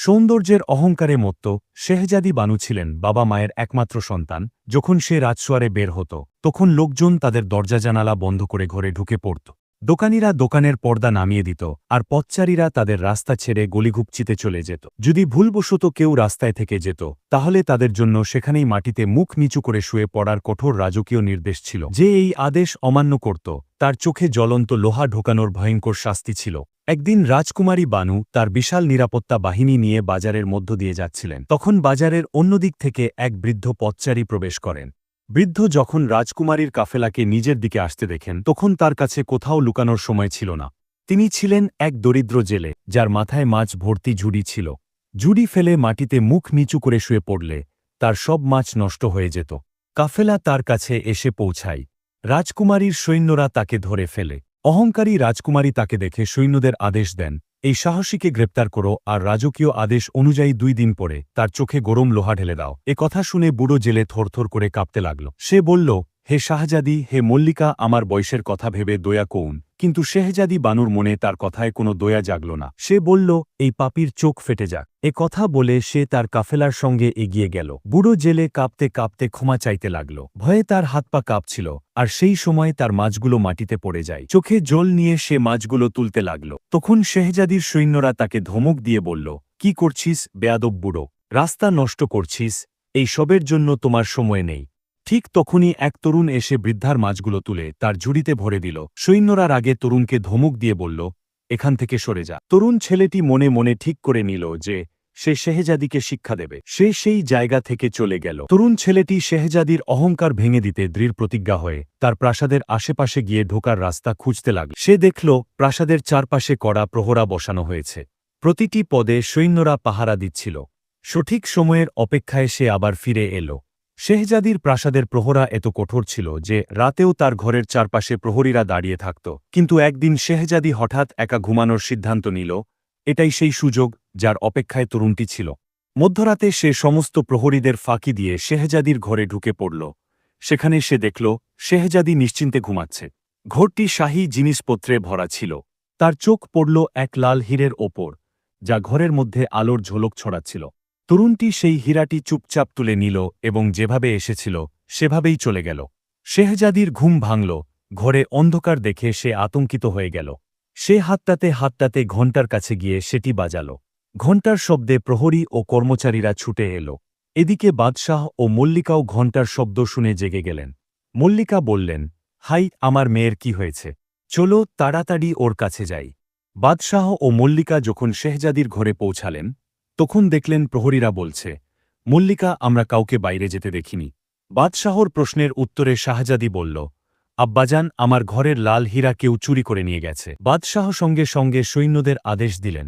সৌন্দর্যের অহংকারে মত্ত, শেহজাদি বানু ছিলেন বাবা মায়ের একমাত্র সন্তান। যখন সে রাজসোয়ারে বের হতো, তখন লোকজন তাদের দরজা জানালা বন্ধ করে ঘরে ঢুকে পড়ত। দোকানিরা দোকানের পর্দা নামিয়ে দিত, আর পথচারীরা তাদের রাস্তা ছেড়ে গলিঘুপচিতে চলে যেত। যদি ভুলবশত কেউ রাস্তায় থেকে যেত, তাহলে তাদের জন্য সেখানেই মাটিতে মুখ নিচু করে শুয়ে পড়ার কঠোর রাজকীয় নির্দেশ ছিল। যে এই আদেশ অমান্য করত, তার চোখে জ্বলন্ত লোহা ঢোকানোর ভয়ঙ্কর শাস্তি ছিল। একদিন রাজকুমারী বানু তার বিশাল নিরাপত্তা বাহিনী নিয়ে বাজারের মধ্য দিয়ে যাচ্ছিলেন। তখন বাজারের অন্যদিক থেকে এক বৃদ্ধ পথচারী প্রবেশ করেন। বৃদ্ধ যখন রাজকুমারীর কাফেলাকে নিজের দিকে আসতে দেখেন, তখন তার কাছে কোথাও লুকানোর সময় ছিল না। তিনি ছিলেন এক দরিদ্র জেলে, যার মাথায় মাছ ভর্তি ঝুড়ি ছিল। ঝুড়ি ফেলে মাটিতে মুখ নিচু করে শুয়ে পড়লে তার সব মাছ নষ্ট হয়ে যেত। কাফেলা তার কাছে এসে পৌঁছায়। রাজকুমারীর সৈন্যরা তাকে ধরে ফেলে। অহংকারী রাজকুমারী তাকে দেখে সৈন্যদের আদেশ দেন এই সাহসীকে গ্রেপ্তার করো আর রাজকীয় আদেশ অনুযায়ী দুই দিন পরে তার চোখে গরম লোহা ঢেলে দাও। এ কথা শুনে বুড়ো জেলে থরথর করে কাঁপতে লাগল। সে বলল, হে শাহজাদি, হে মল্লিকা, আমার বয়সের কথা ভেবে দয়া কৌন কিন্তু শেহজাদি বানুর মনে তার কথায় কোনো দয়া জাগল না। সে বলল, এই পাপির চোখ ফেটে যাক। এ কথা বলে সে তার কাফেলার সঙ্গে এগিয়ে গেল। বুড়ো জেলে কাঁপতে কাঁপতে ক্ষমা চাইতে লাগল। ভয়ে তার হাত পা কাঁপছিল, আর সেই সময় তার মাছগুলো মাটিতে পড়ে যায়। চোখে জল নিয়ে সে মাছগুলো তুলতে লাগল। তখন শেহজাদির সৈন্যরা তাকে ধমক দিয়ে বলল, কি করছিস বেয়াদব বুড়ো? রাস্তা নষ্ট করছিস? এই সবের জন্য তোমার সময় নেই। ঠিক তখনই এক তরুণ এসে বৃদ্ধার মাছগুলো তুলে তার ঝুড়িতে ভরে দিল। সৈন্যরার আগে তরুণকে ধমুক দিয়ে বলল, এখান থেকে সরে যা। তরুণ ছেলেটি মনে মনে ঠিক করে নিল যে, সে শেহজাদিকে শিক্ষা দেবে। সে সেই জায়গা থেকে চলে গেল। তরুণ ছেলেটি শেহজাদির অহংকার ভেঙে দিতে দৃঢ় প্রতিজ্ঞা হয়ে তার প্রাসাদের আশেপাশে গিয়ে ঢোকার রাস্তা খুঁজতে লাগল। সে দেখল, প্রাসাদের চারপাশে কড়া প্রহরা বসানো হয়েছে। প্রতিটি পদে সৈন্যরা পাহারা দিচ্ছিল। সঠিক সময়ের অপেক্ষায় সে আবার ফিরে এলো। শেহজাদির প্রাসাদের প্রহরা এত কঠোর ছিল যে রাতেও তার ঘরের চারপাশে প্রহরীরা দাঁড়িয়ে থাকত। কিন্তু একদিন শেহজাদি হঠাৎ একা ঘুমানোর সিদ্ধান্ত নিল, এটাই সেই সুযোগ যার অপেক্ষায় তরুণটি ছিল। মধ্যরাতে সে সমস্ত প্রহরীদের ফাঁকি দিয়ে শেহজাদির ঘরে ঢুকে পড়ল। সেখানে সে দেখল, শেহজাদি নিশ্চিন্তে ঘুমাচ্ছে। ঘরটি শাহী জিনিসপত্রে ভরা ছিল। তার চোখ পড়ল এক লাল হীরের ওপর, যা ঘরের মধ্যে আলোর ঝোলক ছড়াচ্ছিল। তরুণটি সেই হীরাটি চুপচাপ তুলে নিল এবং যেভাবে এসেছিল, সেভাবেই চলে গেল। শেহজাদির ঘুম ভাঙল, ঘরে অন্ধকার দেখে সে আতঙ্কিত হয়ে গেল। সে হাতটাতে হাতটাতে ঘণ্টার কাছে গিয়ে সেটি বাজাল। ঘণ্টার শব্দে প্রহরী ও কর্মচারীরা ছুটে এল। এদিকে বাদশাহ ও মল্লিকাও ঘণ্টার শব্দ শুনে জেগে গেলেন। মল্লিকা বললেন, হাই, আমার মেয়ের কি হয়েছে? চলো তাড়াতাড়ি ওর কাছে যাই। বাদশাহ ও মল্লিকা যখন শেহজাদির ঘরে পৌঁছালেন তখন দেখলেন প্রহরীরা বলছে, মল্লিকা, আমরা কাউকে বাইরে যেতে দেখিনি। বাদশাহর প্রশ্নের উত্তরে শাহজাদি বলল, আব্বাজান, আমার ঘরের লাল হীরা কেউ চুরি করে নিয়ে গেছে। বাদশাহ সঙ্গে সঙ্গে সৈন্যদের আদেশ দিলেন,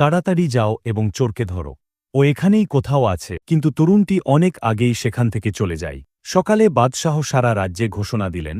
তাড়াতাড়ি যাও এবং চোরকে ধরো। ও এখানেই কোথাও আছে, কিন্তু তরুণটি অনেক আগেই সেখান থেকে চলে যায়। সকালে বাদশাহ সারা রাজ্যে ঘোষণা দিলেন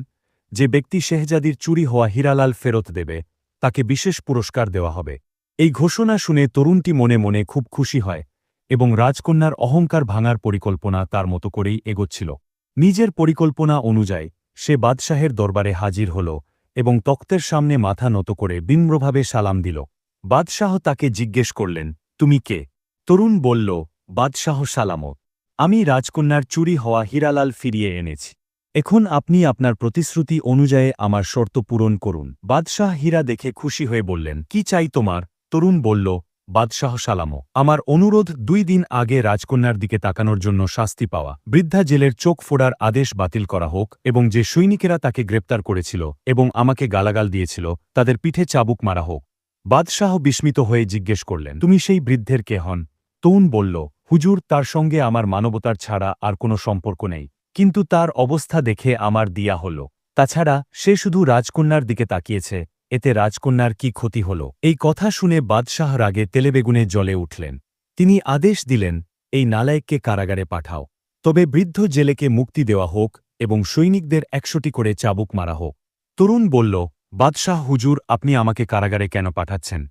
যে ব্যক্তি শেহজাদির চুরি হওয়া হীরালাল ফেরত দেবে, তাকে বিশেষ পুরস্কার দেওয়া হবে। এই ঘোষণা শুনে তরুণটি মনে মনে খুব খুশি হয় এবং রাজকন্যার অহংকার ভাঙার পরিকল্পনা তার মতো করেই এগোচ্ছিল। নিজের পরিকল্পনা অনুযায়ী, সে বাদশাহের দরবারে হাজির হল এবং তক্তের সামনে মাথা নত করে বিম্রভাবে সালাম দিল। বাদশাহ তাকে জিজ্ঞেস করলেন, তুমি কে? তরুণ বলল, বাদশাহ সালামত। আমি রাজকন্যার চুরি হওয়া হীরালাল ফিরিয়ে এনেছি। এখন আপনি আপনার প্রতিশ্রুতি অনুযায়ী আমার শর্ত পূরণ করুন। বাদশাহ হীরা দেখে খুশি হয়ে বললেন, কি চাই তোমার? তরুণ বলল, বাদশাহ সালামো, আমার অনুরোধ দুই দিন আগে রাজকন্যার দিকে তাকানোর জন্য শাস্তি পাওয়া। বৃদ্ধা জেলের চোখ ফোড়ার আদেশ বাতিল করা হোক এবং যে সৈনিকেরা তাকে গ্রেপ্তার করেছিল এবং আমাকে গালাগাল দিয়েছিল, তাদের পিঠে চাবুক মারা হোক। বাদশাহ বিস্মিত হয়ে জিজ্ঞেস করলেন, তুমি সেই বৃদ্ধের কে হন? তৌন বলল, হুজুর, তার সঙ্গে আমার মানবতার ছাড়া আর কোনো সম্পর্ক নেই। কিন্তু তার অবস্থা দেখে আমার দিয়া হল। তাছাড়া সে শুধু রাজকন্যার দিকে তাকিয়েছে এতে রাজকন্যার কি ক্ষতি হল? এই কথা শুনে বাদশাহ রাগে তেলেবেগুনে জলে উঠলেন। তিনি আদেশ দিলেন, এই নালায়ককে কারাগারে পাঠাও। তবে বৃদ্ধ জেলেকে মুক্তি দেওয়া হোক এবং সৈনিকদের একশোটি করে চাবুক মারা হোক। তরুণ বলল, বাদশাহ হুজুর, আপনি আমাকে কারাগারে কেন পাঠাচ্ছেন?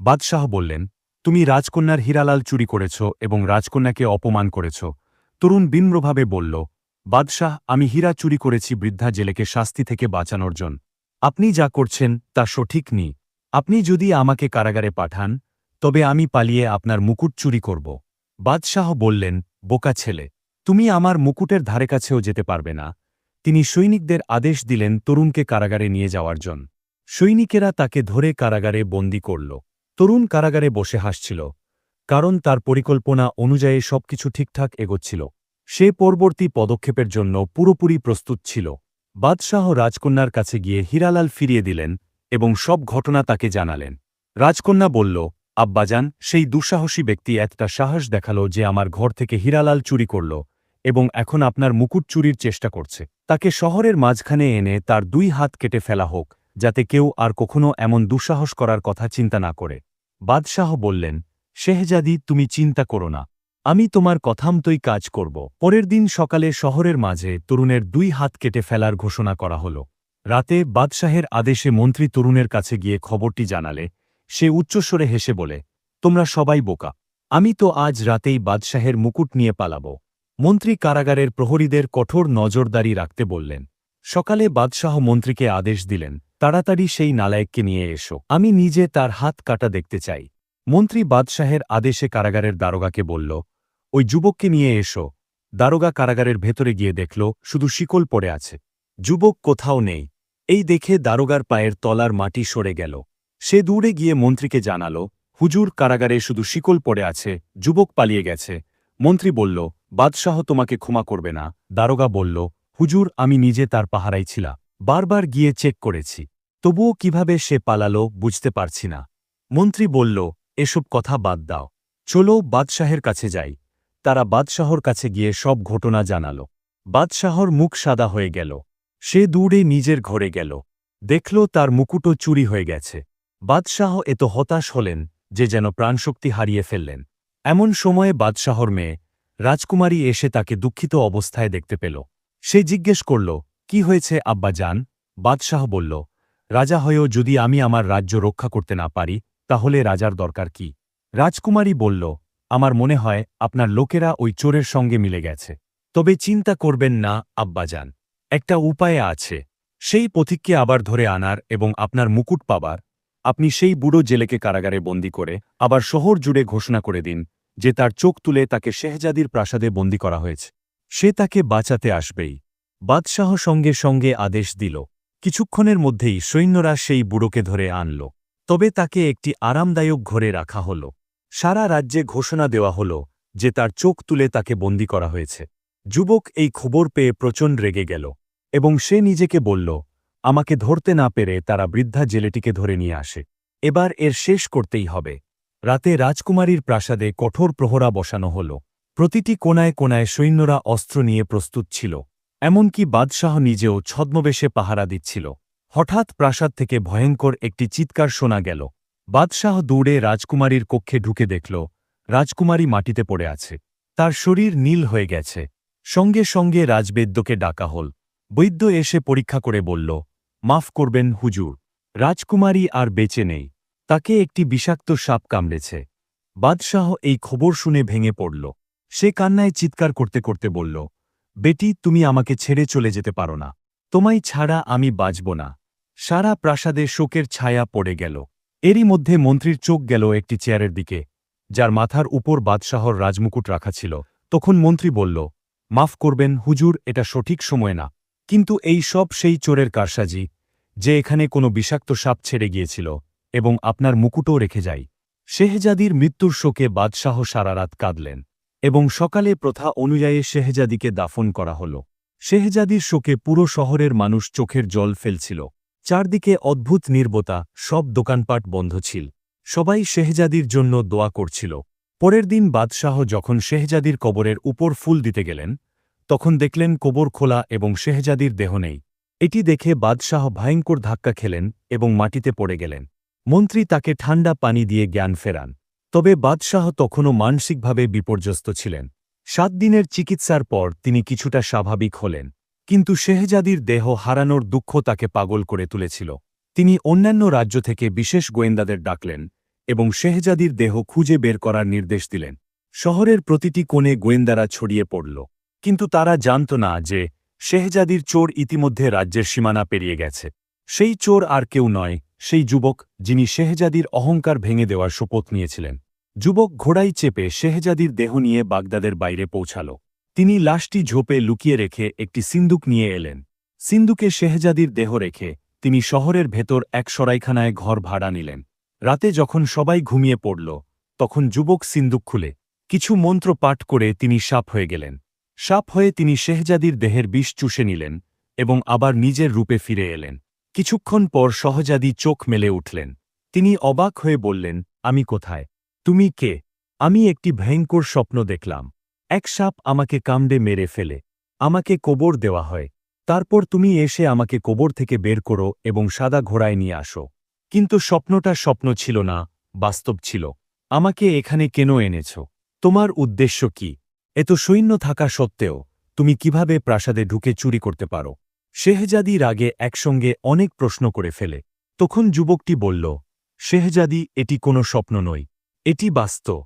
বাদশাহ বললেন, তুমি রাজকন্যার হীরালাল চুরি করেছ এবং রাজকন্যাকে অপমান করেছ। তরুণ বিম্রভাবে বলল, বাদশাহ, আমি হীরা চুরি করেছি বৃদ্ধা জেলেকে শাস্তি থেকে বাঁচানোর জন্য। আপনি যা করছেন, তা সঠিক নি। আপনি যদি আমাকে কারাগারে পাঠান, তবে আমি পালিয়ে আপনার মুকুট চুরি করব। বাদশাহ বললেন, বোকা ছেলে, তুমি আমার মুকুটের ধারে কাছেও যেতে পারবে না। তিনি সৈনিকদের আদেশ দিলেন তরুণকে কারাগারে নিয়ে যাওয়ার জন্য সৈনিকেরা তাকে ধরে কারাগারে বন্দি করল। তরুণ কারাগারে বসে হাসছিল, কারণ তার পরিকল্পনা অনুযায়ী সবকিছু ঠিকঠাক এগোচ্ছিল। সে পরবর্তী পদক্ষেপের জন্য পুরোপুরি প্রস্তুত ছিল। বাদশাহ রাজকন্যার কাছে গিয়ে হীরালাল ফিরিয়ে দিলেন এবং সব ঘটনা তাকে জানালেন। রাজকন্যা বলল, আব্বাজান, সেই দুঃসাহসী ব্যক্তি একটা সাহস দেখাল যে আমার ঘর থেকে হীরালাল চুরি করল এবং এখন আপনার মুকুট চুরির চেষ্টা করছে। তাকে শহরের মাঝখানে এনে তার দুই হাত কেটে ফেলা হোক, যাতে কেউ আর কখনো এমন দুঃসাহস করার কথা চিন্তা না করে। বাদশাহ বললেন, শেহজাদি, তুমি চিন্তা করো না। আমি তোমার কথামতোই কাজ করব। পরের দিন সকালে শহরের মাঝে তরুণের দুই হাত কেটে ফেলার ঘোষণা করা হল। রাতে বাদশাহের আদেশে মন্ত্রী তরুণের কাছে গিয়ে খবরটি জানালে, সে উচ্চস্বরে হেসে বলে, তোমরা সবাই বোকা। আমি তো আজ রাতেই বাদশাহের মুকুট নিয়ে পালাব। মন্ত্রী কারাগারের প্রহরীদের কঠোর নজরদারি রাখতে বললেন। সকালে বাদশাহ মন্ত্রীকে আদেশ দিলেন, তাড়াতাড়ি সেই নালায়ককে নিয়ে এসো। আমি নিজে তার হাত কাটা দেখতে চাই। মন্ত্রী বাদশাহের আদেশে কারাগারের দারোগাকে বলল ওই যুবককে নিয়ে এসো। দারোগা কারাগারের ভেতরে গিয়ে দেখল, শুধু শিকল পড়ে আছে। যুবক কোথাও নেই। এই দেখে দারোগার পায়ের তলার মাটি সরে গেল। সে দূরে গিয়ে মন্ত্রীকে জানাল, হুজুর, কারাগারে শুধু শিকল পড়ে আছে, যুবক পালিয়ে গেছে। মন্ত্রী বলল, বাদশাহ তোমাকে ক্ষমা করবে না। দারোগা বলল, হুজুর, আমি নিজে তার পাহারাই ছিলাম। বারবার গিয়ে চেক করেছি। তবুও কীভাবে সে পালালো বুঝতে পারছি না। মন্ত্রী বলল, এসব কথা বাদ দাও। চলো বাদশাহের কাছে যাই। তারা বাদশাহর কাছে গিয়ে সব ঘটনা জানাল। বাদশাহর মুখ সাদা হয়ে গেল। সে দূরে নিজের ঘরে গেল। দেখল তার মুকুটও চুরি হয়ে গেছে। বাদশাহ এত হতাশ হলেন যে যেন প্রাণশক্তি হারিয়ে ফেললেন। এমন সময়ে বাদশাহর মেয়ে, রাজকুমারী এসে তাকে দুঃখিত অবস্থায় দেখতে পেল। সে জিজ্ঞেস করল, কি হয়েছে আব্বা যান বাদশাহ বলল, রাজা হয়েও যদি আমি আমার রাজ্য রক্ষা করতে না পারি, তাহলে রাজার দরকার কি? রাজকুমারী বলল আমার মনে হয় আপনার লোকেরা ওই চোরের সঙ্গে মিলে গেছে। তবে চিন্তা করবেন না, আব্বাজান। একটা উপায় আছে। সেই পথিককে আবার ধরে আনার এবং আপনার মুকুট পাবার। আপনি সেই বুড়ো জেলেকে কারাগারে বন্দি করে আবার শহর জুড়ে ঘোষণা করে দিন যে তার চোখ তুলে তাকে শেহজাদির প্রাসাদে বন্দি করা হয়েছে। সে তাকে বাঁচাতে আসবেই। বাদশাহ সঙ্গে সঙ্গে আদেশ দিল। কিছুক্ষণের মধ্যেই সৈন্যরা সেই বুড়োকে ধরে আনল। তবে তাকে একটি আরামদায়ক ঘরে রাখা হল। সারা রাজ্যে ঘোষণা দেওয়া হল যে তার চোখ তুলে তাকে বন্দি করা হয়েছে। যুবক এই খবর পেয়ে প্রচণ্ড রেগে গেল এবং সে নিজেকে বলল, আমাকে ধরতে না পেরে তারা বৃদ্ধা জেলেটিকে ধরে নিয়ে আসে। এবার এর শেষ করতেই হবে। রাতে রাজকুমারীর প্রাসাদে কঠোর প্রহরা বসানো হল। প্রতিটি কোনায় কোনায় সৈন্যরা অস্ত্র নিয়ে প্রস্তুত ছিল। এমনকি বাদশাহ নিজেও ছদ্মবেশে পাহারা দিচ্ছিল। হঠাৎ প্রাসাদ থেকে ভয়ঙ্কর একটি চিৎকার শোনা গেল। বাদশাহ দৌড়ে রাজকুমারীর কক্ষে ঢুকে দেখল, রাজকুমারী মাটিতে পড়ে আছে। তার শরীর নীল হয়ে গেছে। সঙ্গে সঙ্গে রাজবেদ্যকে ডাকা হল। বৈদ্য এসে পরীক্ষা করে বলল, মাফ করবেন হুজুর, রাজকুমারী আর বেঁচে নেই। তাকে একটি বিষাক্ত সাপ কামড়েছে। বাদশাহ এই খবর শুনে ভেঙে পড়ল। সে কান্নায় চিৎকার করতে করতে বলল, বেটি, তুমি আমাকে ছেড়ে চলে যেতে পারো না। তোমায় ছাড়া আমি বাঁচব না। সারা প্রাসাদে শোকের ছায়া পড়ে গেল। এরই মধ্যে মন্ত্রীর চোখ গেল একটি চেয়ারের দিকে, যার মাথার উপর বাদশাহর রাজমুকুট রাখা ছিল। তখন মন্ত্রী বলল, মাফ করবেন, হুজুর, এটা সঠিক সময় না। কিন্তু এই সব সেই চোরের কারসাজি, যে এখানে কোনো বিষাক্ত সাপ ছেড়ে গিয়েছিল এবং আপনার মুকুটও রেখে যাই শেহজাদির মৃত্যুর শোকে বাদশাহ সারারাত কাঁদলেন এবং সকালে প্রথা অনুযায়ী শেহজাদিকে দাফন করা হল। শেহজাদির শোকে পুরো শহরের মানুষ চোখের জল ফেলছিল। চারদিকে অদ্ভুত নির্বতা, সব দোকানপাট বন্ধ ছিল। সবাই শেহজাদির জন্য দোয়া করছিল। পরের দিন বাদশাহ যখন শেহজাদির কবরের উপর ফুল দিতে গেলেন, তখন দেখলেন কবর খোলা এবং শেহজাদির দেহ নেই। এটি দেখে বাদশাহ ভয়ঙ্কর ধাক্কা খেলেন এবং মাটিতে পড়ে গেলেন। মন্ত্রী তাকে ঠান্ডা পানি দিয়ে জ্ঞান ফেরান। তবে বাদশাহ তখনও মানসিকভাবে বিপর্যস্ত ছিলেন। সাত দিনের চিকিৎসার পর তিনি কিছুটা স্বাভাবিক হলেন। কিন্তু শেহজাদির দেহ হারানোর দুঃখ তাকে পাগল করে তুলেছিল। তিনি অন্যান্য রাজ্য থেকে বিশেষ গোয়েন্দাদের ডাকলেন এবং শেহজাদির দেহ খুঁজে বের করার নির্দেশ দিলেন। শহরের প্রতিটি কোণে গোয়েন্দারা ছড়িয়ে পড়ল। কিন্তু তারা জানত না যে শেহজাদির চোর ইতিমধ্যে রাজ্যের সীমানা পেরিয়ে গেছে। সেই চোর আর কেউ নয়, সেই যুবক যিনি শেহজাদির অহংকার ভেঙে দেওয়ার শপথ নিয়েছিলেন। যুবক ঘোড়ায় চেপে শেহজাদির দেহ নিয়ে বাগদাদের বাইরে পৌঁছাল। তিনি লাশটি ঝোপে লুকিয়ে রেখে একটি সিন্দুক নিয়ে এলেন। সিন্দুকে শেহজাদির দেহ রেখে তিনি শহরের ভেতর এক সরাইখানায় ঘর ভাড়া নিলেন। রাতে যখন সবাই ঘুমিয়ে পড়ল, তখন যুবক সিন্দুক খুলে কিছু মন্ত্র পাঠ করে তিনি সাপ হয়ে গেলেন। সাপ হয়ে তিনি শেহজাদির দেহের বিষ চুষে নিলেন এবং আবার নিজের রূপে ফিরে এলেন। কিছুক্ষণ পর সহজাদি চোখ মেলে উঠলেন। তিনি অবাক হয়ে বললেন, আমি কোথায়? তুমি কে? আমি একটি ভয়ঙ্কর স্বপ্ন দেখলাম। এক সাপ আমাকে কামড়ে মেরে ফেলে। আমাকে কোবর দেওয়া হয়। তারপর তুমি এসে আমাকে কোবর থেকে বের করো এবং সাদা ঘোড়ায় নিয়ে আসো। কিন্তু স্বপ্নটা স্বপ্ন ছিল না, বাস্তব ছিল। আমাকে এখানে কেন এনেছ? তোমার উদ্দেশ্য কি? এত সৈন্য থাকা সত্ত্বেও, তুমি কীভাবে প্রাসাদে ঢুকে চুরি করতে পারো? শেহজাদি রাগে একসঙ্গে অনেক প্রশ্ন করে ফেলে। তখন যুবকটি বলল, শেহজাদি, এটি কোনো স্বপ্ন নয়। এটি বাস্তব।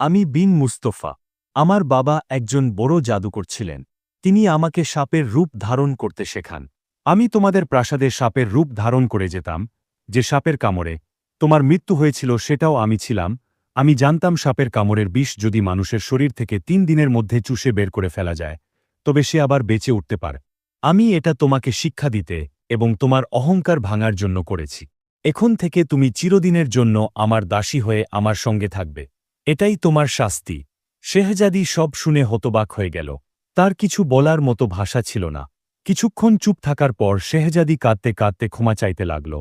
আমি বিন মুস্তফা। আমার বাবা একজন বড় জাদুকর ছিলেন। তিনি আমাকে সাপের রূপ ধারণ করতে শেখান। আমি তোমাদের প্রাসাদে সাপের রূপ ধারণ করে যেতাম, যে সাপের কামড়ে। তোমার মৃত্যু হয়েছিল, সেটাও আমি ছিলাম। আমি জানতাম সাপের কামড়ের বিষ যদি মানুষের শরীর থেকে তিন দিনের মধ্যে চুষে বের করে ফেলা যায়, তবে সে আবার বেঁচে উঠতে পারে। আমি এটা তোমাকে শিক্ষা দিতে এবং তোমার অহংকার ভাঙার জন্য করেছি। এখন থেকে তুমি চিরদিনের জন্য আমার দাসী হয়ে আমার সঙ্গে থাকবে। এটাই তোমার শাস্তি। শেহজাদি সব শুনে হতবাক হয়ে গেল। তার কিছু বলার মতো ভাষা ছিল না। কিছুক্ষণ চুপ থাকার পর শেহজাদি কাঁদতে কাঁদতে ক্ষমা চাইতে লাগল।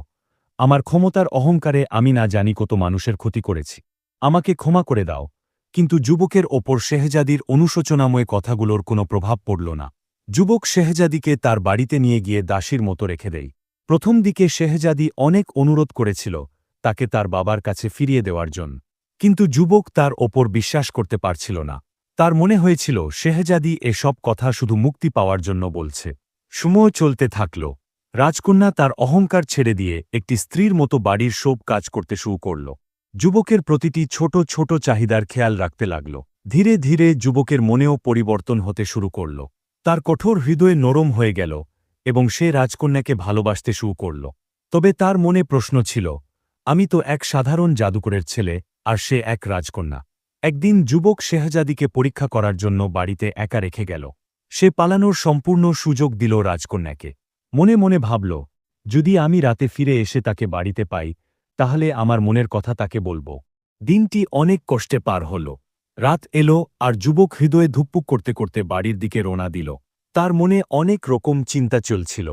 আমার ক্ষমতার অহংকারে আমি না জানি কত মানুষের ক্ষতি করেছি। আমাকে ক্ষমা করে দাও। কিন্তু যুবকের ওপর শেহজাদির অনুশোচনাময় কথাগুলোর কোনো প্রভাব পড়ল না। যুবক শেহজাদিকে তার বাড়িতে নিয়ে গিয়ে দাসীর মতো রেখে দেয়। প্রথম দিকে শেহজাদি অনেক অনুরোধ করেছিল তাকে তার বাবার কাছে ফিরিয়ে দেওয়ার জন্য। কিন্তু যুবক তার ওপর বিশ্বাস করতে পারছিল না। তার মনে হয়েছিল, শেহজাদি এসব কথা শুধু মুক্তি পাওয়ার জন্য বলছে। সময় চলতে থাকল। রাজকন্যা তার অহংকার ছেড়ে দিয়ে একটি স্ত্রীর মতো বাড়ির সব কাজ করতে শুরু করল। যুবকের প্রতিটি ছোট ছোট চাহিদার খেয়াল রাখতে লাগল। ধীরে ধীরে যুবকের মনেও পরিবর্তন হতে শুরু করল। তার কঠোর হৃদয়ে নরম হয়ে গেল এবং সে রাজকন্যাকে ভালোবাসতে শুরু করল। তবে তার মনে প্রশ্ন ছিল, আমি তো এক সাধারণ জাদুকরের ছেলে আর সে এক রাজকন্যা। একদিন যুবক শেহজাদিকে পরীক্ষা করার জন্য বাড়িতে একা রেখে গেল। সে পালানোর সম্পূর্ণ সুযোগ দিল রাজকন্যাকে। মনে মনে ভাবল, যদি আমি রাতে ফিরে এসে তাকে বাড়িতে পাই, তাহলে আমার মনের কথা তাকে বলব। দিনটি অনেক কষ্টে পার হল। রাত এলো আর যুবক হৃদয়ে ধুপ্পুক করতে করতে বাড়ির দিকে রোনা দিল। তার মনে অনেক রকম চিন্তা চলছিল।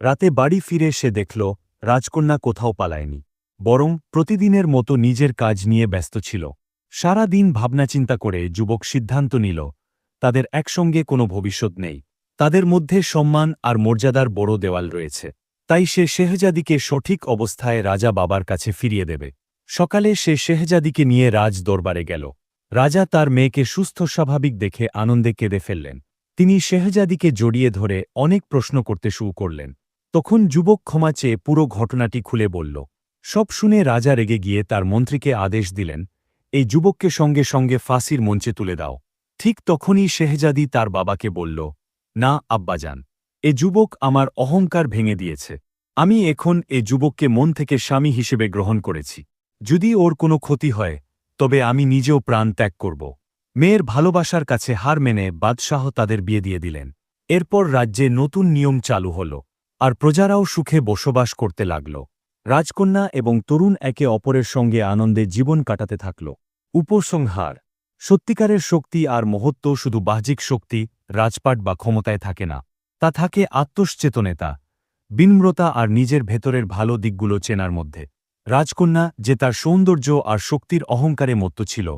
রাতে বাড়ি ফিরে সে দেখল, রাজকন্যা কোথাও পালায়নি। বরং প্রতিদিনের মতো নিজের কাজ নিয়ে ব্যস্ত ছিল। সারা দিন ভাবনাচিন্তা করে যুবক সিদ্ধান্ত নিল, তাদের একসঙ্গে কোনো ভবিষ্যৎ নেই। তাদের মধ্যে সম্মান আর মর্যাদার বড় দেওয়াল রয়েছে। তাই সে শেহজাদিকে সঠিক অবস্থায় রাজা বাবার কাছে ফিরিয়ে দেবে। সকালে সে শেহজাদিকে নিয়ে রাজ দরবারে গেল। রাজা তার মেয়েকে সুস্থ স্বাভাবিক দেখে আনন্দে কেঁদে ফেললেন। তিনি শেহজাদিকে জড়িয়ে ধরে অনেক প্রশ্ন করতে শুরু করলেন। তখন যুবক ক্ষমা চেয়ে পুরো ঘটনাটি খুলে বলল সব শুনে রাজা রেগে গিয়ে তার মন্ত্রীকে আদেশ দিলেন, এই যুবককে সঙ্গে সঙ্গে ফাঁসির মঞ্চে তুলে দাও। ঠিক তখনই শেহজাদি তার বাবাকে বলল, না আব্বাজান এ যুবক আমার অহংকার ভেঙে দিয়েছে। আমি এখন এ যুবককে মন থেকে স্বামী হিসেবে গ্রহণ করেছি। যদি ওর কোনো ক্ষতি হয়, তবে আমি নিজেও প্রাণ ত্যাগ করব। মেয়ের ভালোবাসার কাছে হার মেনে বাদশাহ তাদের বিয়ে দিয়ে দিলেন। এরপর রাজ্যে নতুন নিয়ম চালু হল, আর প্রজারাও সুখে বসবাস করতে লাগল। রাজকন্যা এবং তরুণ একে অপরের সঙ্গে আনন্দে জীবন কাটাতে থাকল। উপসংহার। সত্যিকারের শক্তি আর মহত্ব শুধু বাহ্যিক শক্তি, রাজপাট বা ক্ষমতায় থাকে না। তা থাকে আত্মসচেতনেতা, বিনম্রতা আর নিজের ভেতরের ভালো দিকগুলো চেনার মধ্যে। রাজকন্যা যে তার সৌন্দর্য আর শক্তির অহংকারে মত্ত ছিল,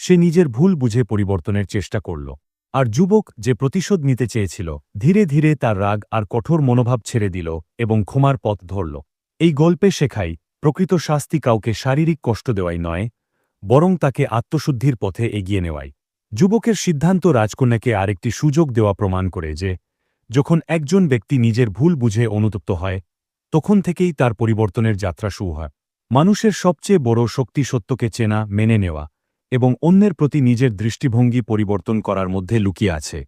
সে নিজের ভুল বুঝে পরিবর্তনের চেষ্টা করল। আর যুবক যে প্রতিশোধ নিতে চেয়েছিল, ধীরে ধীরে তার রাগ আর কঠোর মনোভাব ছেড়ে দিল এবং ক্ষমার পথ ধরল। এই গল্পে শেখাই, প্রকৃত শাস্তি কাউকে শারীরিক কষ্ট দেওয়াই নয়, বরং তাকে আত্মশুদ্ধির পথে এগিয়ে নেওয়াই। যুবকের সিদ্ধান্ত রাজকন্যাকে আরেকটি সুযোগ দেওয়া প্রমাণ করে যে, যখন একজন ব্যক্তি নিজের ভুল বুঝে অনুতপ্ত হয়, তখন থেকেই তার পরিবর্তনের যাত্রা শুরু হয়। মানুষের সবচেয়ে বড় শক্তি সত্যকে চেনা, মেনে নেওয়া এবং অন্যের প্রতি নিজের দৃষ্টিভঙ্গি পরিবর্তন করার মধ্যে লুকিয়ে আছে।